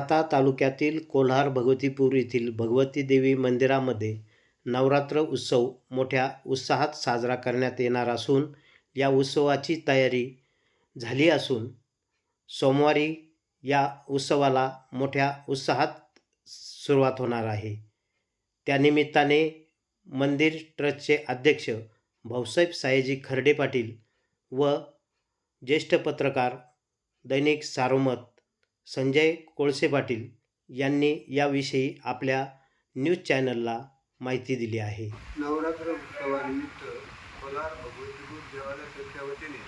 राहाता तालुक्यातील कोल्हार भगवतीपूर येथील भगवती देवी मंदिरामध्ये नवरात्र उत्सव मोठ्या उत्साहात साजरा करण्यात येणार असून या उत्सवाची तयारी झाली असून सोमवारी या उत्सवाला मोठ्या उत्साहात सुरुवात होणार आहे. त्यानिमित्ताने मंदिर ट्रस्टचे अध्यक्ष भाऊसाहेब सायजी खर्डे पाटील व ज्येष्ठ पत्रकार दैनिक सारोमत संजय कोळसे पाटील यांनी याविषयी आपल्या न्यूज चॅनलला माहिती दिली आहे. नवरात्र उत्सवानिमित्त कोलार भगवतीपूर देवालय ट्रस्टच्या वतीने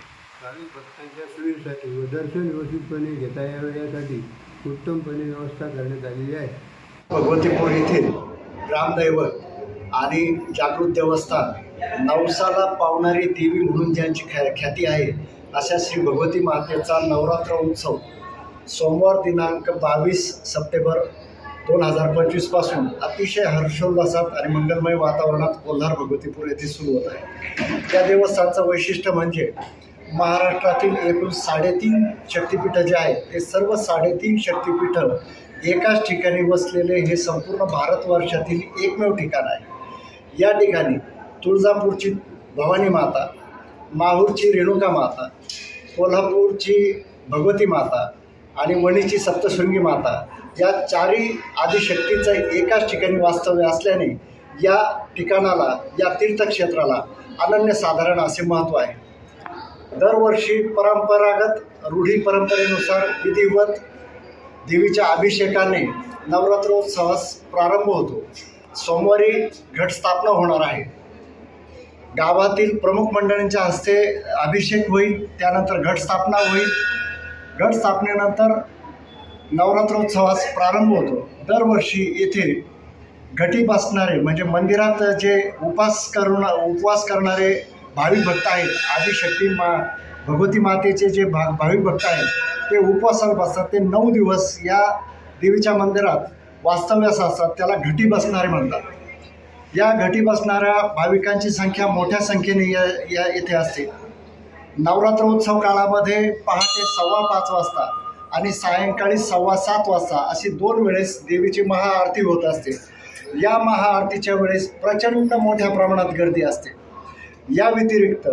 भाविक भक्तांच्या सोयीसाठी व दर्शन व्यवस्थितपणे घेता यावे यासाठी उत्तमपणे व्यवस्था करण्यात आलेली आहे. भगवतीपूर येथील ग्रामदैवत आणि जागृत देवस्थान नवसाला पावणारी देवी म्हणून ज्यांची ख्या ख्याती आहे अशा श्री भगवती मातेचा नवरात्र उत्सव सोमवार दिनांक बावीस सप्टेंबर दोन हजार पंचवीसपासून अतिशय हर्षोल्लासात आणि मंगलमय वातावरणात कोल्हार भगवतीपूर येथे सुरू होत आहे. त्या देवस्थानचं वैशिष्ट्य म्हणजे महाराष्ट्रातील एकूण साडेतीन शक्तिपीठं जे आहेत ते सर्व साडेतीन शक्तिपीठं एकाच ठिकाणी वसलेले हे संपूर्ण भारतवर्षातील एकमेव ठिकाण आहे. या ठिकाणी तुळजापूरची भवानी माता माहूरची रेणुका माता कोल्हापूरची भगवती माता आणि वणीची सप्तशृंगी माता. या चारही आदिशक्तीचं एकाच ठिकाणी वास्तव्य असल्याने या ठिकाणाला या तीर्थक्षेत्राला अनन्यसाधारण असे महत्त्व आहे. दरवर्षी परंपरागत रूढी परंपरेनुसार विधिवत देवीच्या अभिषेकाने नवरात्रोत्सवास प्रारंभ होतो. सोमवारी घटस्थापना होणार आहे. गावातील प्रमुख मंडळींच्या हस्ते अभिषेक होईल त्यानंतर घटस्थापना होईल गट स्थापनेनंतर नवरात्रोत्सवास प्रारंभ होतो. दरवर्षी येथे घटी बसणारे म्हणजे मंदिरात जे उपास करून उपवास करणारे भाविक भक्त आहेत आदिशक्ती मा भगवती मातेचे जे भा भाविक भक्त आहेत ते उपवासाला बसतात. ते नऊ दिवस या देवीच्या मंदिरात वास्तव्यास असतात त्याला घटी बसणारे म्हणतात. या घटी बसणाऱ्या भाविकांची संख्या मोठ्या संख्येने या या येथे असते. नवरात्र उत्सव काळामध्ये पहाटे सव्वा पाच वाजता आणि सायंकाळी सव्वा सात वाजता अशी दोन वेळेस देवीची महाआरती होत असते. या महाआरतीच्या वेळेस प्रचंड मोठ्या प्रमाणात गर्दी असते. या व्यतिरिक्त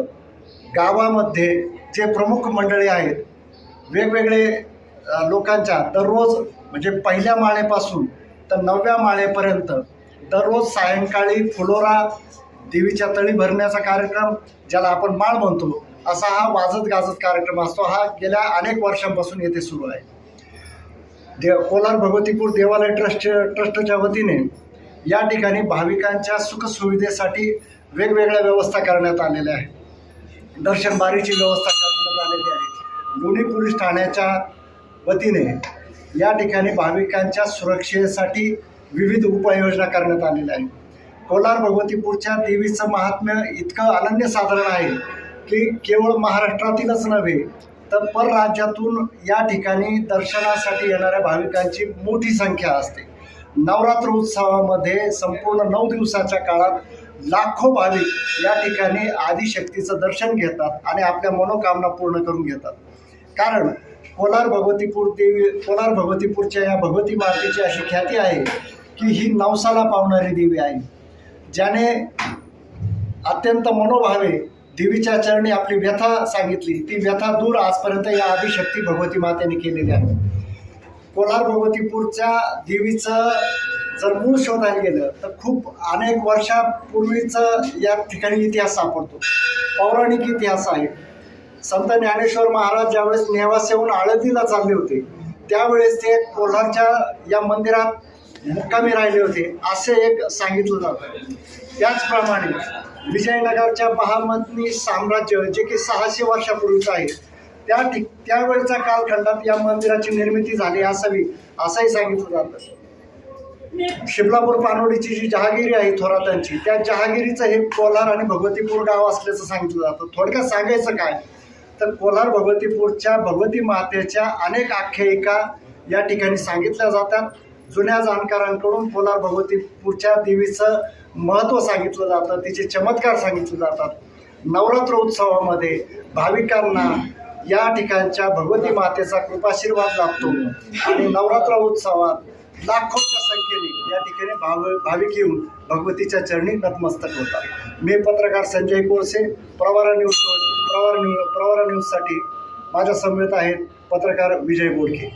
गावामध्ये जे प्रमुख मंडळी आहेत वेगवेगळे लोकांच्या दररोज म्हणजे पहिल्या माळेपासून तर नवव्या माळेपर्यंत दररोज सायंकाळी फुलोरा देवीच्या तळी भरण्याचा कार्यक्रम ज्याला आपण माळ म्हणतो असा हा वाजत गाजत कार्यक्रम असतो. हा गेल्या अनेक वर्षांपासून येथे सुरू आहे. देव कोलार भगवतीपूर देवालय ट्रस्ट ट्रस्टच्या वतीने या ठिकाणी भाविकांच्या सुखसुविधेसाठी वेगवेगळ्या व्यवस्था करण्यात आलेल्या आहेत. दर्शनबारीची व्यवस्था करण्यात आलेली आहे. लोणी पोलीस ठाण्याच्या वतीने या ठिकाणी भाविकांच्या सुरक्षेसाठी विविध उपाययोजना करण्यात आलेल्या आहेत. कोलार भगवतीपूरच्या देवीचं महात्म्य इतकं अनन्यसाधारण आहे की केवळ महाराष्ट्रातीलच नव्हे तर परराज्यातून या ठिकाणी दर्शनासाठी येणाऱ्या भाविकांची मोठी संख्या असते. नवरात्र उत्सवामध्ये संपूर्ण नऊ दिवसाच्या काळात लाखो भाविक या ठिकाणी आदिशक्तीचं दर्शन घेतात आणि आपल्या मनोकामना पूर्ण करून घेतात. कारण कोलार भगवतीपूर देवी कोलार भगवतीपूरच्या या भगवती मातेची अशी ख्याती आहे की ही नवसाला पावणारी देवी आहे ज्याने अत्यंत मनोभावे देवीच्या चरणी आपली व्यथा सांगितली. ती व्यथा दूर आजपर्यंत या आदिशक्ती भगवती मातेने केलेली आहे. कोलार भगवतीपूरच्या देवीचं जर मूळ शोधायला गेलं तर खूप अनेक वर्षापूर्वीचं या ठिकाणी इतिहास सापडतो. पौराणिक इतिहास आहे. संत ज्ञानेश्वर महाराज ज्यावेळेस नेवास येऊन आळंदीला चालले होते त्यावेळेस ते कोल्हारच्या या मंदिरात मुक्कामी राहिले होते असे एक सांगितलं जातं. त्याचप्रमाणे विजयनगरच्या महामंत्री साम्राज्य जे की सहाशे वर्षापूर्वीचं आहे त्या ठिक त्यावेळच्या कालखंडात या मंदिराची निर्मिती झाली असावी असंही सांगितलं जातं. शिबलापूर पानोडीची जी जहागिरी आहे थोरातांची त्या जहागिरीचं हे कोल्हार आणि भगवतीपूर गाव असल्याचं सांगितलं जातं. थोडक्यात सांगायचं काय? तर कोल्हार भगवतीपूरच्या भगवती मातेच्या अनेक आख्यायिका या ठिकाणी सांगितल्या जातात. जुन्या जाणकारांकडून कोल्हार भगवतीपूरच्या देवीचं महत्त्व सांगितलं जातं तिचे चमत्कार सांगितले जातात. नवरात्र उत्सवामध्ये भाविकांना या ठिकाणच्या भगवती मातेचा कृपाशीर्वाद लाभतो. आणि नवरात्र उत्सवात लाखोच्या संख्येने या ठिकाणी भाव भाविक येऊन भगवतीच्या चरणी नतमस्तक होतात. मी पत्रकार संजय कोळसे प्रवारा न्यूज प्रवार न्यूज प्रवारा न्यूजसाठी माझ्या समवेत आहेत पत्रकार विजय बोडके.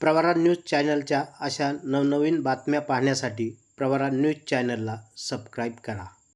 प्रवारा न्यूज चॅनलच्या अशा नवनवीन बातम्या पाहण्यासाठी प्रवरा न्यूज चॅनलला सबस्क्राईब करा.